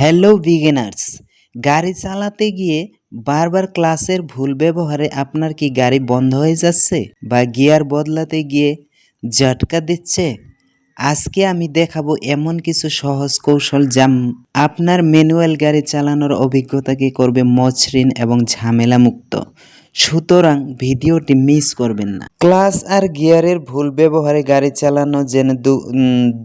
Hello beginners, গাড়ি চালাতে গিয়ে বারবার ক্লাসের ভুল ব্যবহারে আপনার কি গাড়ি বন্ধ হয়ে যাচ্ছে বা গিয়ার বদলাতে গিয়ে ঝটকা দিচ্ছে? আজকে আমি দেখাবো এমন কিছু সহজ কৌশল যা আপনার ম্যানুয়াল গাড়ি চালানোর অভিজ্ঞতাকে করবে মসৃণ এবং ঝামেলা মুক্ত সুতরাং ভিডিওটি মিস করবেন না। ক্লাস আর গিয়ারের ভুল ব্যবহারে গাড়ি চালানো যেন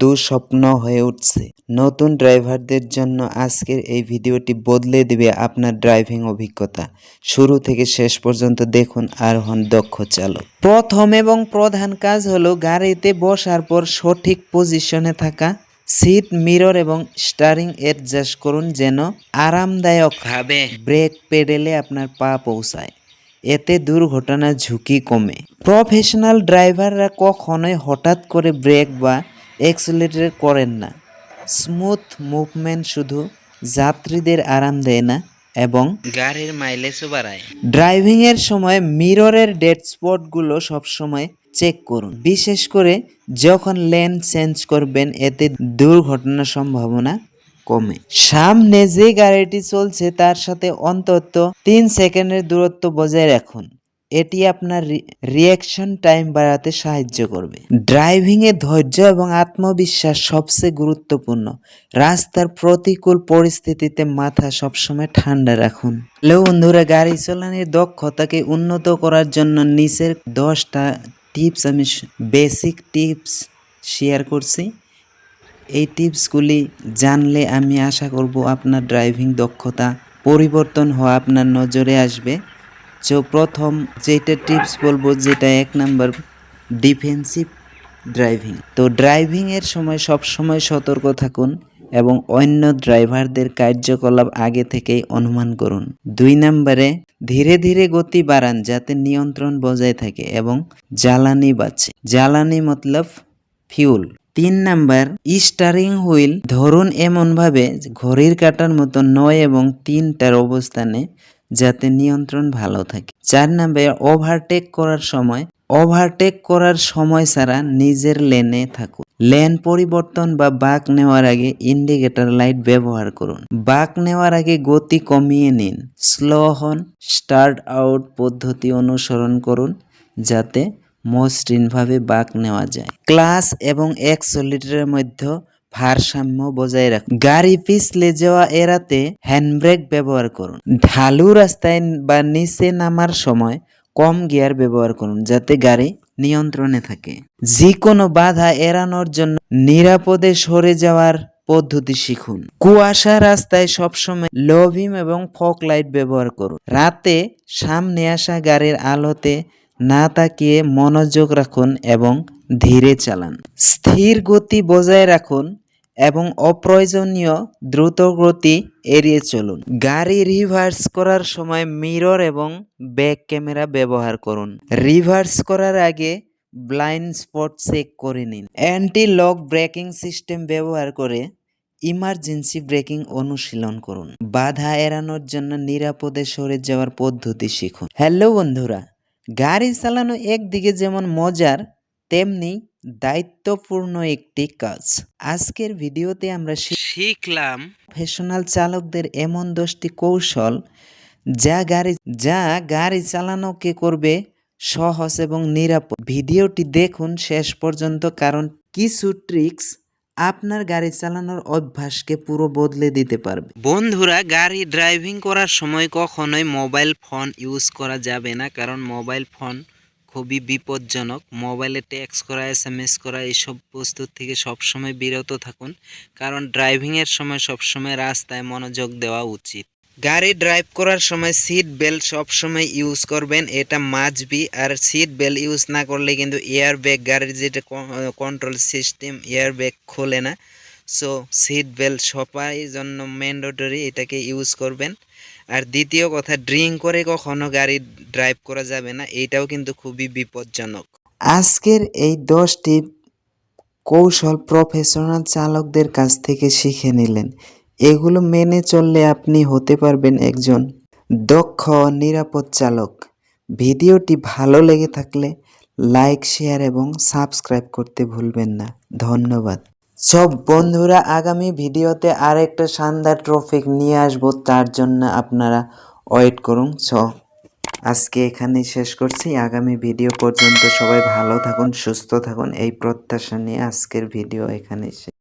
দুঃস্বপ্ন হয়ে উঠছে। নতুন ড্রাইভারদের জন্য আজকের এই ভিডিওটি বদলে দিবে আপনার ড্রাইভিং অভিজ্ঞতা। শুরু থেকে শেষ পর্যন্ত দেখুন আর হন দক্ষ চালক। প্রথম এবং প্রধান কাজ হলো গাড়িতে বসার পর সঠিক পজিশনে থাকা সিট মিরর এবং স্টারিং অ্যাডজাস্ট করুন যেন আরামদায়কভাবে ব্রেক পেডেলে আপনার পা পৌঁছায়। এতে দুর্ঘটনার ঝুঁকি কমে। প্রফেশনাল ড্রাইভাররা কখনোই হঠাৎ করে ব্রেক বা এক্সেলেটর করেন না। স্মুথ মুভমেন্ট শুধু যাত্রীদের আরাম দেয় না এবং গাড়ির মাইলেজও বাড়ায়। ড্রাইভিং এর সময় মিররের ডেড স্পটগুলো সবসময় চেক করুন। বিশেষ করে যখন লেন চেঞ্জ করবেন এতে দুর্ঘটনার সম্ভাবনা কমে। সামনে যে গাড়িটি চলছে, তার সাথে অন্তত তিন সেকেন্ডের দূরত্ব বজায় রাখুন। এটি আপনার রিয়াকশন টাইম বাড়াতে সাহায্য করবে। ড্রাইভিং এ ধৈর্য এবং আত্মবিশ্বাস সবচেয়ে গুরুত্বপূর্ণ। রাস্তার প্রতিকূল পরিস্থিতিতে মাথা সবসময় ঠান্ডা রাখুন। হ্যালো বন্ধুরা, গাড়ি চালানোর দক্ষতাকে উন্নত করার জন্য নিচের দশটা টিপস আমি বেসিক টিপস শেয়ার করছি। এই টিপসগুলি জানলে আমি আশা করব আপনার ড্রাইভিং দক্ষতা পরিবর্তন হওয়া আপনার নজরে আসবে। তো প্রথম যেটা টিপস বলব যেটা এক নাম্বার, ডিফেন্সিভ ড্রাইভিং। তো ড্রাইভিং এর সময় সব সময় সতর্ক থাকুন এবং অন্য ড্রাইভারদের কার্যকলাপ আগে থেকেই অনুমান করুন। দুই নম্বরে, ধীরে ধীরে গতি বাড়ান যাতে নিয়ন্ত্রণ বজায় থাকে এবং জ্বালানি বাঁচে। জ্বালানি মতলব ফিউল তিন নাম্বার, স্টারিং হুইল ধরুন এমনভাবে ঘড়ির কাটার মতো নয় এবং তিনটার অবস্থানে যাতে নিয়ন্ত্রণ ভালো থাকে। চার নাম্বার ওভারটেক করার সময় ওভারটেক করার সময় ছাড়া নিজের লেনে থাকুন। লেন পরিবর্তন বা বাঁক নেওয়ার আগে ইন্ডিকেটর লাইট ব্যবহার করুন। বাঁক নেওয়ার আগে গতি কমিয়ে নিন। স্লো হন স্টার্ট আউট পদ্ধতি অনুসরণ করুন, যাতে মসৃণভাবে বাঁক নেওয়া যায়। ক্লাস এবং এক্সোলিটারের মধ্যে ভারসাম্য বজায় রাখুন। গাড়ি পিছলে যাওয়া এড়াতে হ্যান্ডব্রেক ব্যবহার করুন। ঢালু রাস্তায় বা নিচে নামার সময় কম গিয়ার ব্যবহার করুন যাতে গাড়ি নিয়ন্ত্রণে থাকে। যে কোনো বাধা এড়ানোর জন্য নিরাপদে সরে যাওয়ার পদ্ধতি শিখুন। কুয়াশা রাস্তায় সবসময় লো বিম এবং ফক লাইট ব্যবহার করুন। রাতে সামনে আসা গাড়ির আলোতে না তাকিয়ে মনোযোগ রাখুন এবং ধীরে চালান। স্থির গতি বজায় রাখুন এবং অপ্রয়োজনীয় দ্রুত গতি এড়িয়ে চলুন। গাড়ি রিভার্স করার সময় মিরর এবং ব্যাক ক্যামেরা ব্যবহার করুন। রিভার্স করার আগে ব্লাইন্ড স্পট চেক করে নিন। অ্যান্টি লক ব্রেকিং সিস্টেম ব্যবহার করে ইমার্জেন্সি ব্রেকিং অনুশীলন করুন। বাধা এড়ানোর জন্য নিরাপদে সরে যাওয়ার পদ্ধতি শিখুন। হ্যালো বন্ধুরা গাড়ি চালানো একদিকে যেমন মজার তেমনি দায়িত্বপূর্ণ একটি কাজ। আজকের ভিডিওতে আমরা শিখলাম প্রফেশনাল চালকদের এমন দশটি কৌশল যা গাড়ি যা গাড়ি চালানোকে করবে সহজ এবং নিরাপদ। ভিডিওটি দেখুন শেষ পর্যন্ত কারণ কিছু ট্রিক্স আপনার গাড়ি চালানোর অভ্যাসকে পুরো বদলে দিতে পারবে। বন্ধুরা, গাড়ি ড্রাইভিং করার সময় কখনোই মোবাইল ফোন ইউজ করা যাবে না, কারণ মোবাইল ফোন খুবই বিপজ্জনক। মোবাইলে টেক্স করা, এস এম এস করা এইসব বস্তুর থেকে সবসময় বিরত থাকুন, কারণ ড্রাইভিংয়ের সময় সবসময় রাস্তায় মনোযোগ দেওয়া উচিত। গাড়ি ড্রাইভ করার সময় সিট বেল্ট সবসময় ইউজ করবেন। এটা মাঝবি আর সিট বেল্ট ইউজ না করলে কিন্তু এয়ার ব্যাগ গাড়ির যেটা কন্ট্রোল সিস্টেম এয়ার ব্যাগ খোলে না। সো সিট বেল্ট সবাই জন্য ম্যান্ডেটরি এটাকে ইউজ করবেন। আর দ্বিতীয় কথা ড্রিঙ্ক করে কখনো গাড়ি ড্রাইভ করা যাবে না। এইটাও কিন্তু খুবই বিপজ্জনক। আজকের এই দশটি কৌশল প্রফেশনাল চালকদের কাছ থেকে শিখে নিলেন। এগুলো মেনে চললে আপনি হতে পারবেন একজন দক্ষ, নিরাপদ চালক। ভিডিওটি ভালো লেগে থাকলে লাইক, শেয়ার এবং সাবস্ক্রাইব করতে ভুলবেন না। ধন্যবাদ। সব বন্ধুরা, আগামী ভিডিওতে আরেকটা শানদার ট্রফিক নিয়ে আসব, তার জন্য আপনারা ওয়েট করুন। ছ আজকে এখানেই শেষ করছি। আগামী ভিডিও পর্যন্ত সবাই ভালো থাকুন, সুস্থ থাকুন। এই প্রত্যাশা নিয়ে আজকের ভিডিও এখানেই শেষ।